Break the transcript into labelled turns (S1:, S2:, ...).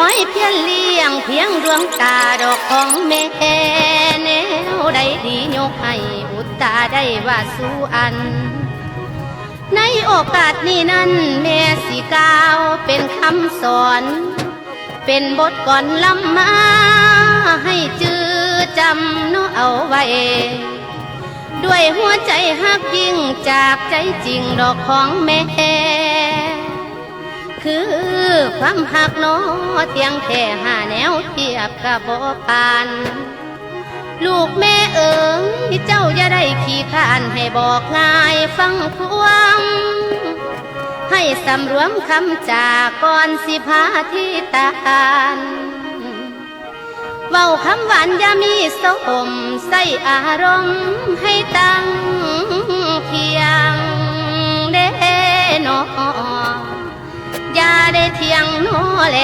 S1: คอยเพียงเลี้ยงเพียงดวงตาดอกของแม่แนวใดดียกให้บุตรตาได้ว่าสู่อัน ในโอกาสนี้นั้นแม่สิกาวเป็นคำสอน เป็นบทก่อนลำมาให้จื้อจำนเอาไว้ด้วยหัวใจฮักยิ่งจากใจจริงดอกของแม่ คือ ความหักเนอเทียงแค่หาแนวเทียบกับบ่ปาน ลูกแม่เอ๋ยเจ้าอย่าได้ขี้ข้านให้บอกง่ายฟังความให้สำรวมคำจากก่อนสิพาที่ตานเว้าคำหวานอย่ามีสมใส่อารมณ์ให้ตั้งาได้เทียงโนแล